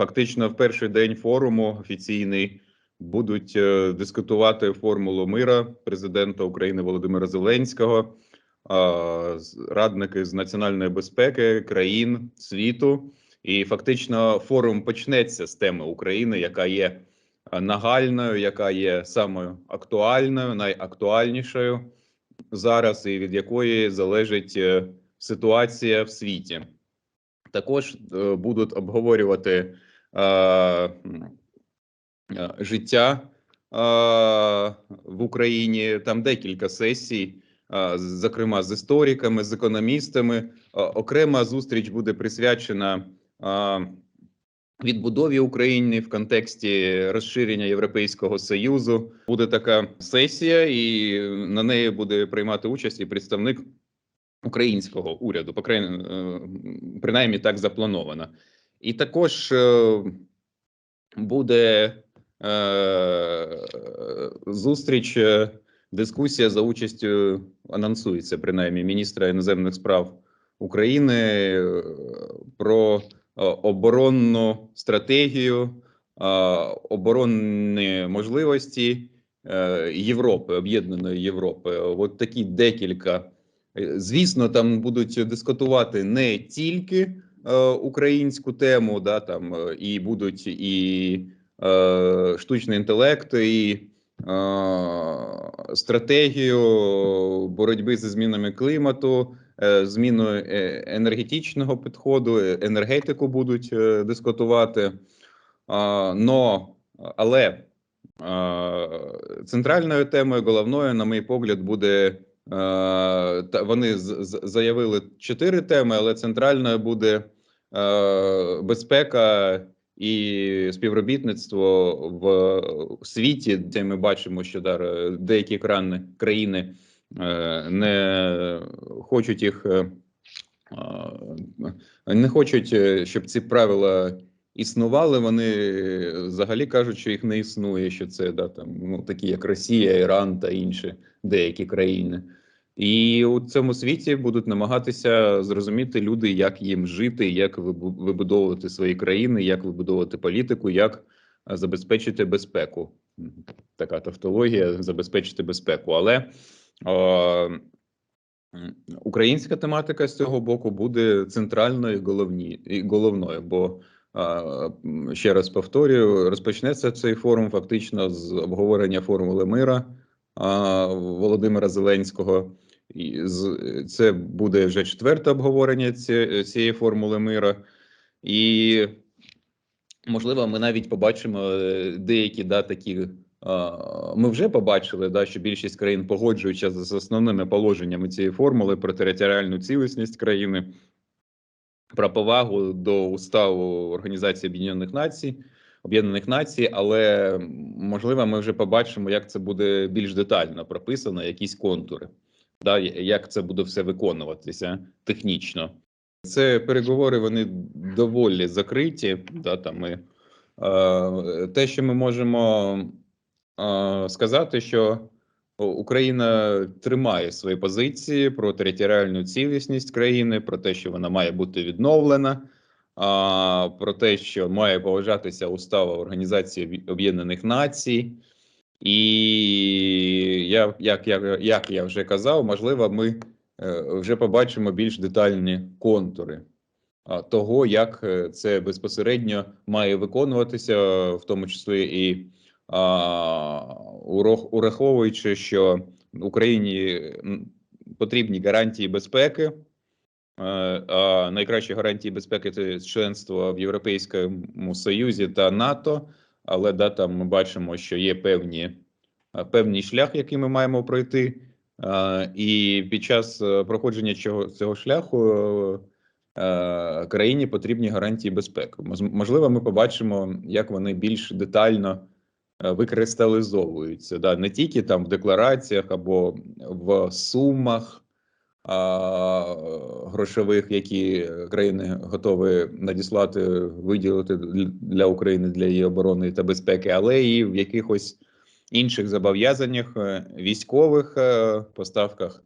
фактично в перший день форуму офіційний будуть е, дискутувати формулу мира президента України Володимира Зеленського, радники з національної безпеки країн світу. І фактично форум почнеться з теми України, яка є нагальною, яка є самою актуальною, найактуальнішою зараз, і від якої залежить е, ситуація в світі. Також е, будуть обговорювати життя е, в Україні. Там декілька сесій, е, зокрема з істориками, з економістами. Е, Окрема зустріч буде присвячена е, відбудові України в контексті розширення Європейського союзу. Буде така сесія, і на неї буде приймати участь і представник українського уряду, е, принаймні так заплановано. І також е, буде е, зустріч, е, дискусія за участю анонсується принаймні міністра іноземних справ України про оборонну стратегію, оборонні можливості Європи, об'єднаної Європи. От такі декілька. Звісно, там будуть дискутувати не тільки українську тему, да, там е, і будуть і е, штучний інтелект, і е, стратегію боротьби зі змінами клімату, е, зміну е, енергетичного підходу, е, енергетику будуть е, дискутувати. Но, але е, центральною темою, головною, на мій погляд, буде е, вони з- з- заявили чотири теми, але центральною буде е, безпека і співробітництво в світі, де ми бачимо, що деякі країни е, не хочуть їх. е, е, Не хочуть, е, щоб ці правила існували. Вони взагалі кажуть, що їх не існує. Що це да там ну такі, як Росія, Іран та інші деякі країни. І у цьому світі будуть намагатися зрозуміти люди, як їм жити, як вибудовувати свої країни, як вибудовувати політику, як забезпечити безпеку. Така тавтологія забезпечити безпеку. Але м, українська тематика з цього боку буде центральною і головні, і головною. Бо ще раз повторюю, розпочнеться цей форум фактично з обговорення формули мира Володимира Зеленського. І це буде вже четверте обговорення цієї формули мира, і можливо, ми навіть побачимо е, деякі да, такі. Ми вже побачили, да, що більшість країн погоджуються з з основними положеннями цієї формули про територіальну цілісність країни, про повагу до уставу Організації Об'єднаних Націй. Об'єднаних Націй, але можливо, ми вже побачимо, як це буде більш детально прописано, якісь контури, да, як це буде все виконуватися технічно. Це переговори вони доволі закриті. Да, там ми, е, те, що ми можемо е, сказати, що Україна тримає свої позиції про територіальну цілісність країни, про те, що вона має бути відновлена, про те, що має поважатися устава Організації Об'єднаних Націй. І я, як, як, як я вже казав, можливо, ми е, вже побачимо більш детальні контури того, як е, це безпосередньо має виконуватися, в тому числі і ураховуючи, що Україні потрібні гарантії безпеки. е, А найкращі гарантії безпеки це членство в Європейському Союзі та НАТО. Але да, там ми бачимо, що є певні, е, певний шлях, який ми маємо пройти. Е, І під час проходження цього, цього шляху країні потрібні гарантії безпеки. Можливо, ми побачимо, як вони більш детально викристалізовуються. Да? Не тільки там в деклараціях або в сумах а, грошових, які країни готові надіслати, виділити для України для її оборони та безпеки, але і в якихось інших зобов'язаннях е, військових е, поставках,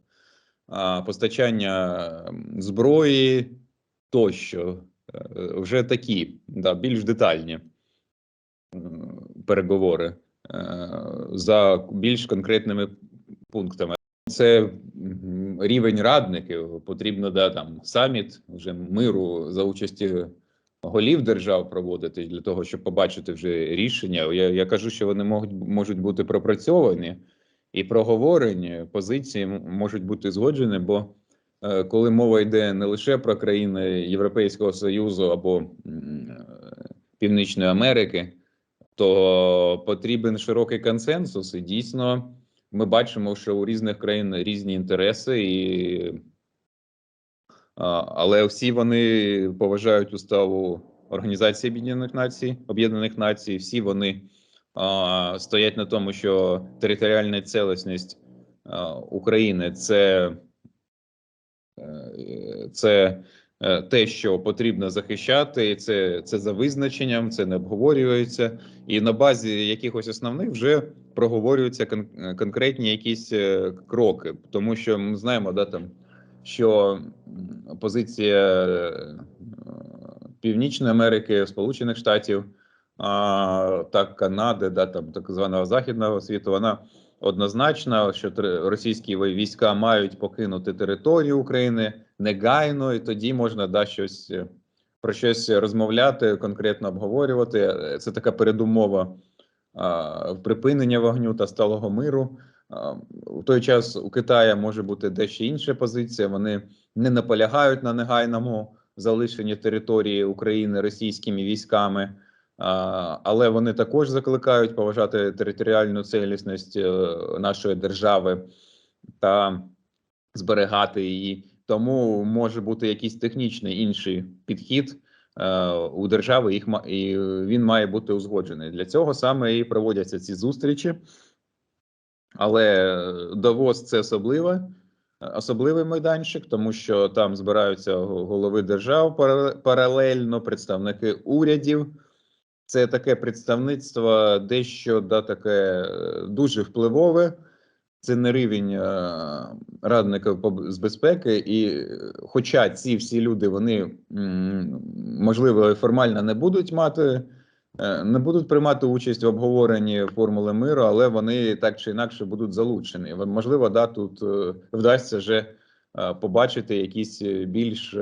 постачання зброї тощо. вже такі, да, більш детальні е, переговори е, за більш конкретними пунктами. Це рівень радників. Потрібно да, там саміт вже миру за участі голів держав проводити для того, щоб побачити вже рішення. Я, я кажу, що вони можуть, можуть бути пропрацьовані і проговорені. Позиції можуть бути згоджені, бо е, коли мова йде не лише про країни Європейського Союзу або Північної Америки, то потрібен широкий консенсус, і дійсно ми бачимо, що у різних країн різні інтереси, і, але всі вони поважають уставу Організації Об'єднаних Націй, Об'єднаних Націй, всі вони а, стоять на тому, що територіальна цілісність України це, е, це те, що потрібно захищати, це, це за визначенням, це не обговорюється. І на базі якихось основних вже проговорюються кон- е, конкретні якісь е, кроки, тому що ми знаємо, да, там, що позиція е, Північної Америки, Сполучених Штатів, а, так Канади, да, там так званого західного світу, вона однозначна, що російські війська мають покинути територію України негайно, і тоді можна да, щось е, про щось розмовляти, конкретно обговорювати. Це така передумова а, припинення вогню та сталого миру. У той час у Китая може бути дещо інша позиція. Вони не наполягають на негайному залишенні території України російськими військами, але вони також закликають поважати територіальну цілісність е, нашої держави та зберігати її. Тому може бути якийсь технічний інший підхід е, у держави. Їх і він має бути узгоджений. Для цього саме і проводяться ці зустрічі. Але Давос це особливе, особливий майданчик, тому що там збираються голови держав парале- паралельно, представники урядів. Це таке представництво дещо да, таке е, дуже впливове. Це не рівень е, б- з безпеки, і е, хоча ці всі люди вони можливо формально не будуть мати, е, не будуть приймати участь в обговоренні формули миру, але вони так чи інакше будуть залучені. Можливо, да, тут вдасться вже побачити якісь більш,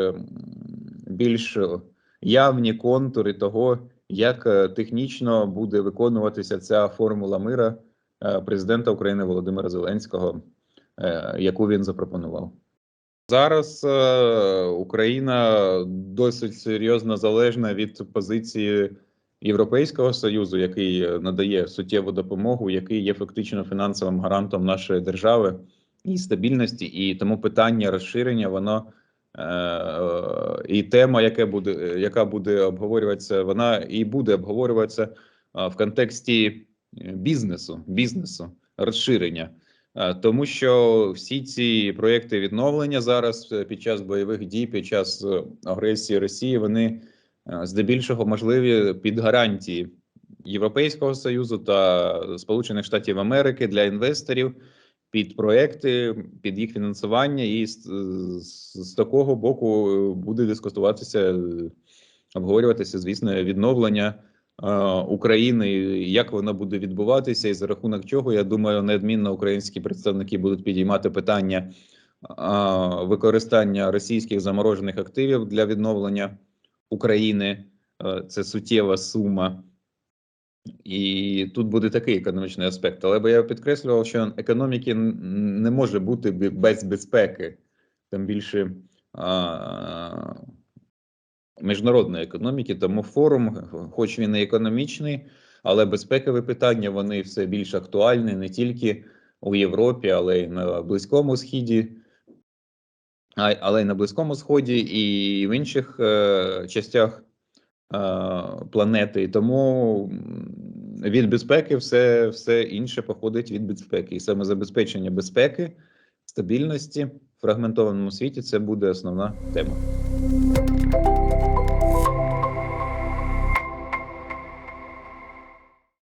більш явні контури того, як технічно буде виконуватися ця формула мира президента України Володимира Зеленського, е, яку він запропонував. Зараз е, Україна досить серйозно залежна від позиції Європейського союзу, який е, надає суттєву допомогу, який є фактично фінансовим гарантом нашої держави і стабільності, і тому питання розширення воно е, і тема, яке буде, яка буде обговорюватися, вона і буде обговорюватися е, в контексті е, бізнесу, бізнесу розширення. Е, Тому що всі ці проекти відновлення зараз е, під час бойових дій, під час е, агресії Росії, вони е, здебільшого можливі під гарантії Європейського союзу та Сполучених Штатів Америки для інвесторів під проекти, під їх фінансування, і з, з, з такого боку е, буде дискутуватися, е, обговорюватися, звісно, відновлення е, України, як воно буде відбуватися, і за рахунок чого я думаю, неодмінно українські представники будуть підіймати питання е, використання російських заморожених активів для відновлення України. Е, Це суттєва сума. І тут буде такий економічний аспект. Але би я підкреслював, що економіки не може бути без безпеки, тим більше міжнародної економіки. Тому форум, хоч він і економічний, але безпекові питання вони все більш актуальні не тільки у Європі, але й на Близькому Східі. Але й на Близькому Сході, і в інших е, частях е, планети. І тому від безпеки все, все інше походить від безпеки. І саме забезпечення безпеки, стабільності в фрагментованому світі це буде основна тема.